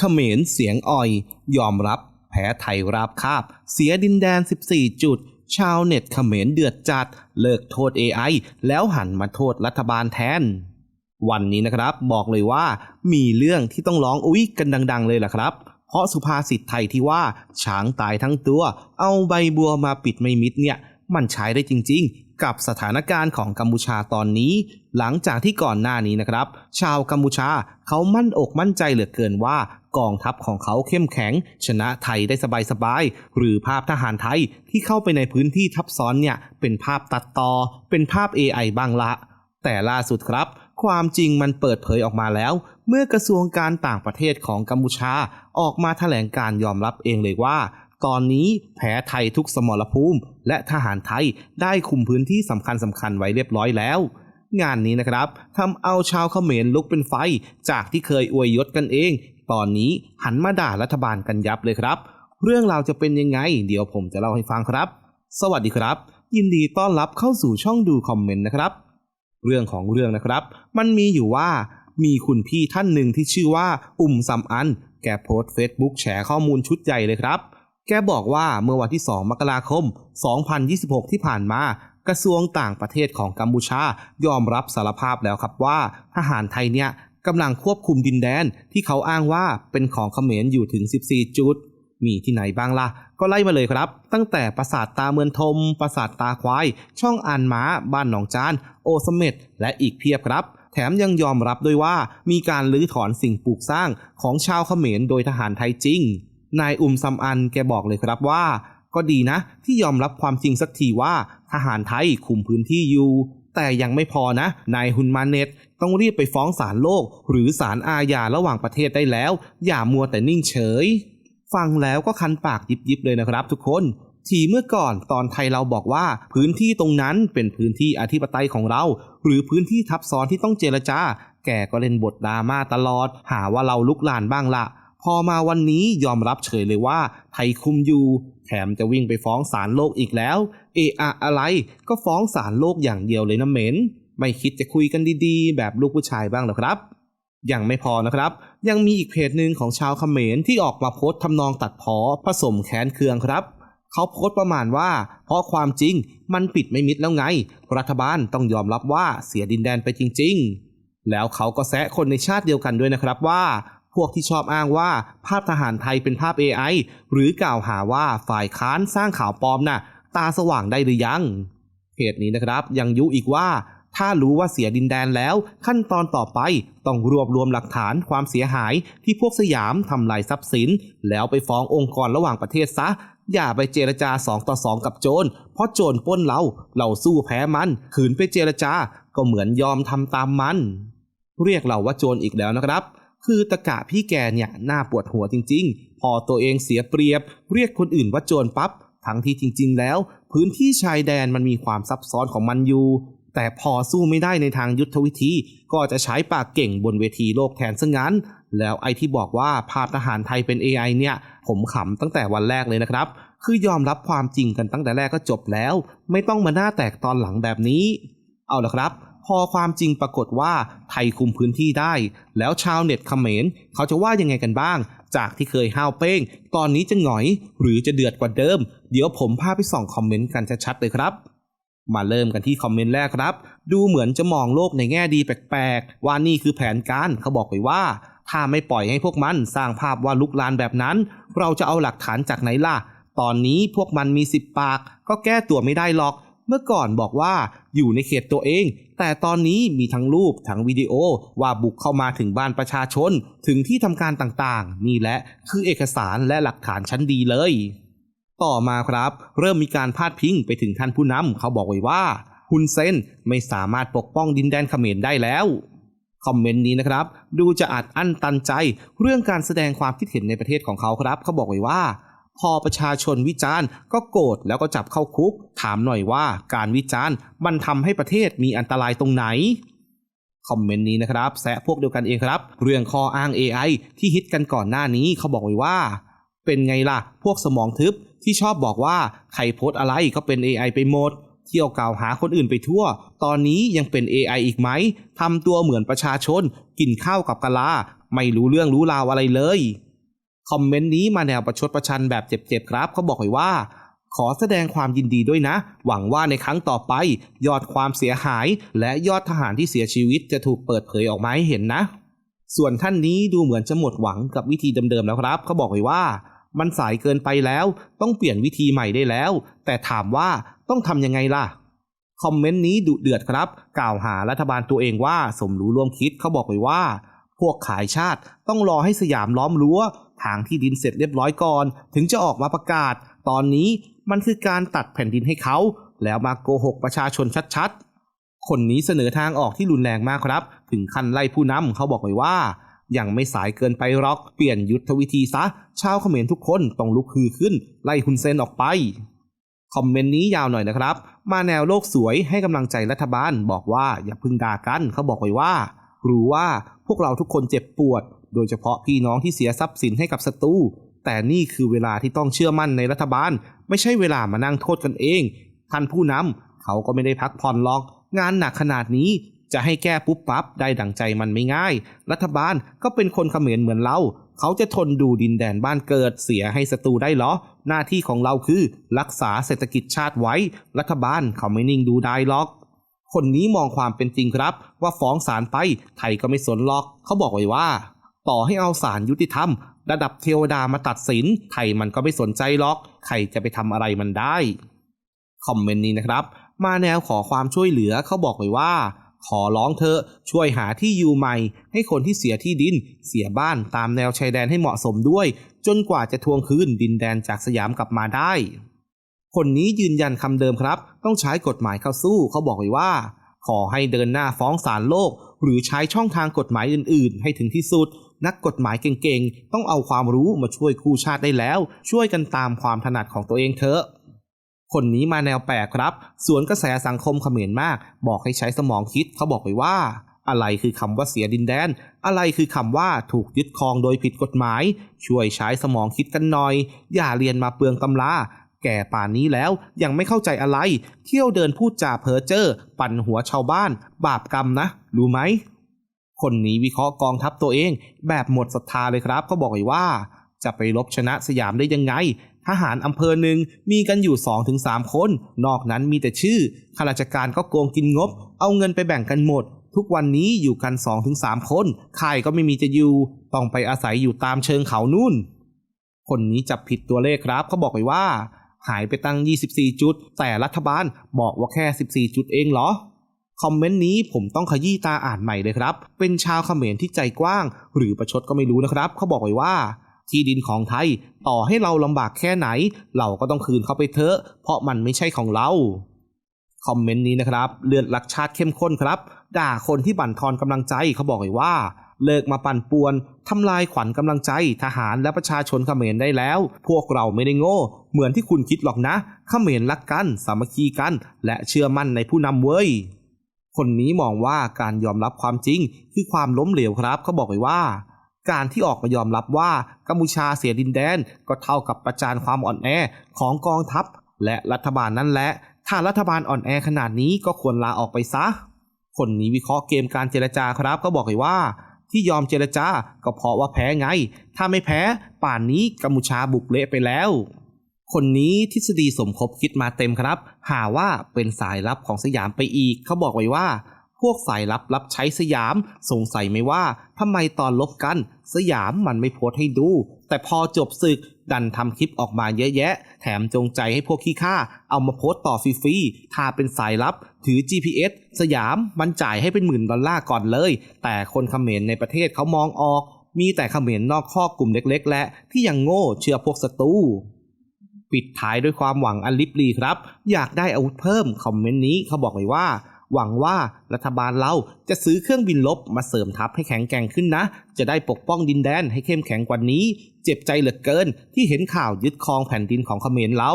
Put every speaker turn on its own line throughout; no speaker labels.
เขมรเสียงอ่อย ยอมรับแพ้ไทยราบคาบ เสียดินแดน 14 จุด ชาวเน็ตเขมรเดือดจัด เลิกโทษ AI แล้วหันมาโทษรัฐบาลแทน วันนี้นะครับบอกเลยว่ามีเรื่องที่ต้องร้องอุ๊ยกันดัง ๆ เลยล่ะครับ เพราะสุภาษิตไทยที่ว่า ช้างตายทั้งตัว เอาใบบัวมาปิดไม่มิดเนี่ย มันใช้ได้จริง ๆ กับสถานการณ์ของกัมพูชาตอนนี้ หลังจากที่ก่อนหน้านี้นะครับ ชาวกัมพูชาเขามั่นอกมั่นใจเหลือเกินว่า กองทัพของเขาเข้มแข็ง ชนะไทยได้สบายๆ หรือภาพทหารไทยที่เข้าไปในพื้นที่ทับซ้อนเนี่ยเป็นภาพตัดต่อ เป็นภาพ AI บ้างละ แต่ล่าสุดครับ ความจริงมันเปิดเผยออกมาแล้ว เมื่อกระทรวงการต่างประเทศของกัมพูชา ออกมาแถลงการยอมรับเองเลยว่าตอนนี้แพ้ไทยทุกสมรภูมิ และทหารไทยได้คุมพื้นที่สำคัญสำคัญไว้เรียบร้อยแล้ว งานนี้นะครับทำเอาชาวเขมรลุกเป็นไฟ จากที่เคยอวยยศกันเอง ตอนนี้หันมาด่ารัฐบาลกันยับเลยครับ เรื่องราวจะเป็นยังไง เดี๋ยวผมจะเล่าให้ฟังครับ สวัสดีครับ ยินดีต้อนรับเข้าสู่ช่องดูคอมเมนต์นะครับ เรื่องของเรื่องนะครับ มันมีอยู่ว่ามีคุณพี่ท่านหนึ่งที่ชื่อว่าอุ่มซัมอัน แกโพสต์เฟซบุ๊กแฉข้อมูลชุดใหญ่เลยครับ แกบอกว่าเมื่อวันที่ 2 มกราคม 2026 ที่ผ่านมากระทรวงต่างประเทศของกัมพูชายอมรับสารภาพแล้วครับว่าทหารไทยเนี่ย กำลังควบคุมดินแดนที่เขาอ้างว่าเป็นของเขมรอยู่ถึง 14 จุด มีที่ไหนบ้างล่ะ ก็ไล่มาเลยครับ ตั้งแต่ปราสาทตาเมือนทม ปราสาทตาควาย ช่องอานม้า บ้านหนองจาน โอสเม็ดและอีกเพียบครับ แถมยังยอมรับด้วยว่ามีการลื้อถอนสิ่งปลูกสร้างของชาวเขมรโดยทหารไทยจริง นายอุมซัมอันแกบอกเลยครับว่าก็ดีนะที่ยอมรับความจริงสักทีว่าทหารไทยคุมพื้นที่อยู่ แต่ยังไม่พอนะ นายฮุนมาเนตต้องรีบไปฟ้องศาลโลก หรือศาลอาญาระหว่างประเทศได้แล้ว อย่ามัวแต่นิ่งเฉย ฟังแล้วก็คันปากยิบๆเลยนะครับทุกคนทีเมื่อก่อนตอนไทยเราบอกว่า พื้นที่ตรงนั้นเป็นพื้นที่อธิปไตยของเรา หรือพื้นที่ทับซ้อนที่ต้องเจรจา แกก็เล่นบทดราม่าตลอด หาว่าเราลุกลานบ้างละ พอมาวันนี้ยอมรับเฉยเลยว่า ไทยคุมอยู่ แถมจะวิ่งไปฟ้องศาลโลกอีกแล้ว เอะอะอะไรก็ฟ้องศาลโลกอย่างเดียวเลยนะเหม็น ไม่คิดจะคุยกันดีๆ แบบลูกผู้ชายบ้างหรอครับ ยังไม่พอนะครับ ยังมีอีกเพจหนึ่งของชาวเขมรที่ออกมาโพสต์ทำนองตัดพอผสมแค้นเคืองครับเขาโพสต์ประมาณว่า เพราะความจริงมันปิดไม่มิดแล้วไง รัฐบาลต้องยอมรับว่าเสียดินแดนไปจริง ๆ แล้วเขาก็แซะคนในชาติเดียวกันด้วยนะครับว่า พวกที่ชอบอ้างว่าภาพทหารไทยเป็นภาพ AI หรือกล่าวหาว่าฝ่ายค้านสร้างข่าวปลอมน่ะตาสว่างได้หรือยังเพจนี้นะครับยังยุอีกว่า ถ้ารู้ว่าเสียดินแดนแล้ว ขั้นตอนต่อไปต้องรวบรวมหลักฐานความเสียหายที่พวกสยามทำลายทรัพย์สิน แล้วไปฟ้ององค์กรระหว่างประเทศซะ อย่าไปเจรจา 2 ต่อ 2 กับโจรเพราะโจรปล้นเราเราสู้แพ้มันขืนไปเจรจาก็เหมือนยอมทำตามมัน เรียกเราว่าโจรอีกแล้วนะครับ คือตะกะพี่แกเนี่ยน่าปวดหัวจริง ๆ พอตัวเองเสียเปรียบ เรียกคนอื่นว่าโจรปั๊บทั้งที่จริง ๆ แล้ว พื้นที่ชายแดนมันมีความซับซ้อนของมันอยู่ แต่พอสู้ไม่ได้ในทางยุทธวิธี ก็จะใช้ปากเก่งบนเวทีโลกแทนซะงั้น แล้วไอ้ที่บอกว่าภาพทหารไทยเป็น AI เนี่ย ผมขำตั้งแต่วันแรกเลยนะครับ คือยอมรับความจริงกันตั้งแต่แรกก็จบแล้ว ไม่ต้องมาหน้าแตกตอนหลังแบบนี้ เอาละครับ อความจริงปรากฏว่าไทยคุมพื้นที่ได้ แล้วชาวเน็ตเขมรเขาจะว่ายังไงกันบ้าง จากที่เคยห้าวเป้ง ตอนนี้จะหงอย หรือจะเดือดกว่าเดิม เดี๋ยวผมพาไปส่องคอมเมนต์กันชัดๆเลยครับมาเริ่มกันที่คอมเมนต์แรกครับ ดูเหมือนจะมองโลกในแง่ดีแปลกๆ ว่านี่คือแผนการเขาบอกไว้ว่า ถ้าไม่ปล่อยให้พวกมันสร้างภาพว่าลุกลานแบบนั้น เราจะเอาหลักฐานจากไหนล่ะ ตอนนี้พวกมันมีสิบปาก ก็แก้ตัวไม่ได้หรอก เมื่อก่อนบอกว่าอยู่ในเขตตัวเอง แต่ตอนนี้มีทั้งรูปทั้งวิดีโอว่าบุกเข้ามาถึงบ้านประชาชนถึงที่ทำการต่างๆ นี่แหละคือเอกสารและหลักฐานชั้นดีเลย ต่อมาครับ เริ่มมีการพาดพิงไปถึงท่านผู้นำเขาบอกไว้ว่าฮุนเซนไม่สามารถปกป้องดินแดนเขมรได้แล้วคอมเมนต์นี้นะครับ ดูจะอัดอั้นตันใจเรื่องการแสดงความคิดเห็นในประเทศของเขาครับ เขาบอกไว้ว่า พอประชาชนวิจารณ์ก็โกรธแล้วก็จับเข้าคุก ถามหน่อยว่าการวิจารณ์มันทำให้ประเทศมีอันตรายตรงไหนคอมเมนต์นี้นะครับแซะพวกเดียวกันเองครับ เรื่องข้ออ้าง AI ที่ฮิตกันก่อนหน้านี้เขาบอกไว้ว่า เป็นไงล่ะ พวกสมองทึบที่ชอบบอกว่าใครโพสอะไรก็เป็น AI ไปหมด เที่ยวกล่าวหาคนอื่นไปทั่ว ตอนนี้ยังเป็น AI อีกไหมทำตัวเหมือนประชาชน กินข้าวกับกะลา ไม่รู้เรื่องรู้ราวอะไรเลย คอมเมนต์นี้มาแนวประชดประชันแบบเจ็บๆครับเขาบอกไว้ว่า ขอแสดงความยินดีด้วยนะ หวังว่าในครั้งต่อไป ยอดความเสียหาย และยอดทหารที่เสียชีวิตจะถูกเปิดเผยออกมาให้เห็นนะ ส่วนท่านนี้ดูเหมือนจะหมดหวังกับวิธีเดิมๆแล้วครับเขาบอกไว้ว่า มันสายเกินไปแล้ว ต้องเปลี่ยนวิธีใหม่ได้แล้ว แต่ถามว่าต้องทำยังไงล่ะคอมเมนต์นี้ดุเดือดครับ กล่าวหารัฐบาลตัวเองว่าสมรู้ร่วมคิดเขาบอกไว้ว่า พวกขายชาติต้องรอให้สยามล้อมรั้ว ทางที่ดินเสร็จเรียบร้อยก่อน ถึงจะออกมาประกาศ ตอนนี้มันคือการตัดแผ่นดินให้เขา แล้วมาโกหกประชาชนชัดๆ คนนี้เสนอทางออกที่รุนแรงมากครับ ถึงขั้นไล่ผู้นำเขาบอกไว้ว่ายังไม่สายเกินไปหรอก เปลี่ยนยุทธวิธีซะ ชาวเขมรทุกคนต้องลุกฮือขึ้น ไล่ฮุนเซนออกไป คอมเมนต์นี้ยาวหน่อยนะครับ มาแนวโลกสวยให้กำลังใจรัฐบาล บอกว่าอย่าพึ่งด่ากัน เขาบอกไว้ว่า รู้ว่าพวกเราทุกคนเจ็บปวด โดยเฉพาะพี่น้องที่เสียทรัพย์สินให้กับศัตรูแต่นี่คือเวลาที่ต้องเชื่อมั่นในรัฐบาล ไม่ใช่เวลามานั่งโทษกันเอง ท่านผู้นำเขาก็ไม่ได้พักผ่อนหรอก งานหนักขนาดนี้จะให้แก้ปุ๊บปั๊บได้ดังใจมันไม่ง่าย รัฐบาลก็เป็นคนเขมรเหมือนเรา เขาจะทนดูดินแดนบ้านเกิดเสียให้ศัตรูได้เหรอ หน้าที่ของเราคือรักษาเศรษฐกิจชาติไว้ รัฐบาลเขาไม่นิ่งดูได้หรอก คนนี้มองความเป็นจริงครับ ว่าฟ้องศาลไปไทยก็ไม่สนหรอก เขาบอกไว้ว่า ต่อให้เอาศาลยุติธรรม ระดับเทวดามาตัดสินไทยมันก็ไม่สนใจหรอก ใครจะไปทำอะไรมันได้ คอมเมนต์นี้นะครับ มาแนวขอความช่วยเหลือเขาบอกไว้ว่า ขอร้องเธอช่วยหาที่อยู่ใหม่ ให้คนที่เสียที่ดิน เสียบ้านตามแนวชายแดนให้เหมาะสมด้วย จนกว่าจะทวงคืนดินแดนจากสยามกลับมาได้ คนนี้ยืนยันคำเดิมครับ ต้องใช้กฎหมายเข้าสู้เขาบอกไว้ว่า ขอให้เดินหน้าฟ้องศาลโลกหรือใช้ช่องทางกฎหมายอื่น ๆ ให้ถึงที่สุด นักกฎหมายเก่งๆ ต้องเอาความรู้มาช่วยคู่ชาติได้แล้ว ช่วยกันตามความถนัดของตัวเองเถอะ คนนี้มาแนวแปลกครับ สวนกระแสสังคมเขมรมาก บอกให้ใช้สมองคิดเขาบอกไว้ว่า อะไรคือคำว่าเสียดินแดน อะไรคือคำว่าถูกยึดครองโดยผิดกฎหมาย ช่วยใช้สมองคิดกันหน่อย อย่าเรียนมาเปลืองตำราแก่ป่านนี้แล้วยังไม่เข้าใจอะไร เที่ยวเดินพูดจาเพ้อเจ้อปั่นหัวชาวบ้าน บาปกรรมนะ รู้ไหม คนนี้วิเคราะห์กองทัพตัวเอง แบบหมดศรัทธาเลยครับก็บอกไว้ว่า จะไปลบชนะสยามได้ยังไง ทหารอำเภอหนึ่งมีกันอยู่ 2-3 คน นอกนั้นมีแต่ชื่อข้าราชการก็โกงกินงบ เอาเงินไปแบ่งกันหมด ทุกวันนี้อยู่กัน 2-3 คนค่ายก็ไม่มีจะอยู่ ต้องไปอาศัยอยู่ตามเชิงเขานู่น คนนี้จับผิดตัวเลขครับเขาบอกไว้ว่า หายไปตั้ง 24 จุด แต่รัฐบาลบอกว่าแค่ 14 จุดเองเหรอ คอมเมนต์นี้ผมต้องขยี้ตาอ่านใหม่เลยครับ เป็นชาวเขมรที่ใจกว้าง หรือประชดก็ไม่รู้นะครับ เขาบอกไว้ว่า ที่ดินของไทย ต่อให้เราลำบากแค่ไหน เราก็ต้องคืนเขาไปเถอะ เพราะมันไม่ใช่ของเรา คอมเมนต์นี้นะครับ เลือดรักชาติเข้มข้นครับ ด่าคนที่บั่นทอนกำลังใจเขาบอกไว้ว่าเลิกมาปั่นป่วนทำลายขวัญกำลังใจทหารและประชาชนเขมรได้แล้ว พวกเราไม่ได้โง่ เหมือนที่คุณคิดหรอกนะ เขมรรักกัน สามัคคีกัน และเชื่อมั่นในผู้นำเว้ย คนนี้มองว่าการยอมรับความจริงคือความล้มเหลวครับเขาบอกไว้ว่า การที่ออกมายอมรับว่ากัมพูชาเสียดินแดน ก็เท่ากับประจานความอ่อนแอของกองทัพ และรัฐบาลนั่นแหละ ถ้ารัฐบาลอ่อนแอขนาดนี้ก็ควรลาออกไปซะ คนนี้วิเคราะห์เกมการเจรจาครับก็บอกไว้ว่าที่ยอมเจรจาก็เพราะว่าแพ้ไง ถ้าไม่แพ้ ป่านนี้กัมพูชาบุกเละไปแล้ว คนนี้ทฤษฎีสมคบคิดมาเต็มครับ หาว่าเป็นสายลับของสยามไปอีก เขาบอกไว้ว่า พวกสายลับรับใช้สยาม สงสัยไหมว่าทำไมตอนลบกัน สยามมันไม่โพสให้ดู แต่พอจบศึกดันทำคลิปออกมาเยอะแยะ แถมจงใจให้พวกขี้ข้าเอามาโพสต์ต่อฟรีๆถ้าเป็นสายลับ ถือ GPS สยามมันจ่ายให้เป็นหมื่นดอลลาร์ก่อนเลย แต่คนเขมรในประเทศเขามองออก มีแต่เขมรนอกข้อกลุ่มเล็ก ๆ และที่ยังโง่เชื่อพวกศัตรู ปิดท้ายด้วยความหวังอันลิบลีครับ อยากได้อาวุธเพิ่มคอมเมนต์นี้เขาบอกไว้ว่า หวังว่ารัฐบาลเราจะซื้อเครื่องบินลบมาเสริมทัพให้แข็งแกร่งขึ้นนะ จะได้ปกป้องดินแดนให้เข้มแข็งกว่านี้ เจ็บใจเหลือเกิน ที่เห็นข่าวยึดครองแผ่นดินของเขมรเรา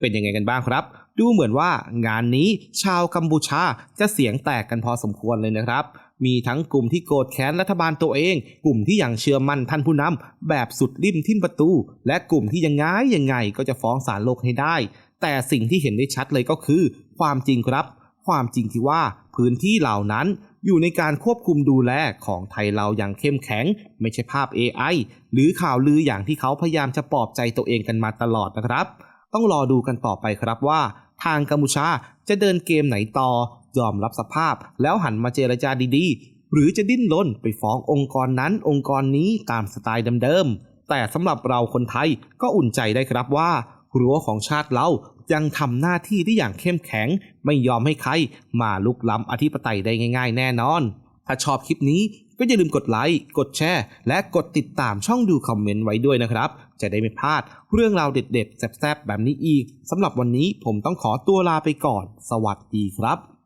เป็นยังไงกันบ้างครับ ดูเหมือนว่างานนี้ชาวกัมพูชาจะเสียงแตกกันพอสมควรเลยนะครับ มีทั้งกลุ่มที่โกรธแค้นรัฐบาลตัวเอง กลุ่มที่ยังเชื่อมั่นท่านผู้นำแบบสุดริมทิ่มประตู และกลุ่มที่ยังไงยังไงก็จะฟ้องศาลโลกให้ได้ แต่สิ่งที่เห็นได้ชัดเลยก็คือ ความจริงครับ ความจริงที่ว่าพื้นที่เหล่านั้นอยู่ในการควบคุมดูแลของไทยเราอย่างเข้มแข็ง ไม่ใช่ภาพ AI หรือข่าวลืออย่างที่เขาพยายามจะปลอบใจตัวเองกันมาตลอดนะครับ ต้องรอดูกันต่อไปครับว่า ทางกัมพูชาจะเดินเกมไหนต่อ ยอมรับสภาพ แล้วหันมาเจรจาดีๆ หรือจะดิ้นรนไปฟ้ององค์กรนั้นองค์กรนี้ตามสไตล์เดิมๆแต่สำหรับเราคนไทยก็อุ่นใจได้ครับว่ารั้วของชาติเรายังทำหน้าที่ได้อย่างเข้มแข็ง ไม่ยอมให้ใครมาลุกล้ำอธิปไตยได้ง่าย ๆ แน่นอน ถ้าชอบคลิปนี้ก็อย่าลืมกดไลค์ กดแชร์ และกดติดตามช่องดูคอมเมนต์ไว้ด้วยนะครับ จะได้ไม่พลาดเรื่องราวเด็ดๆ แซ่บๆ แบบนี้อีก สำหรับวันนี้ผมต้องขอตัวลาไปก่อน สวัสดีครับ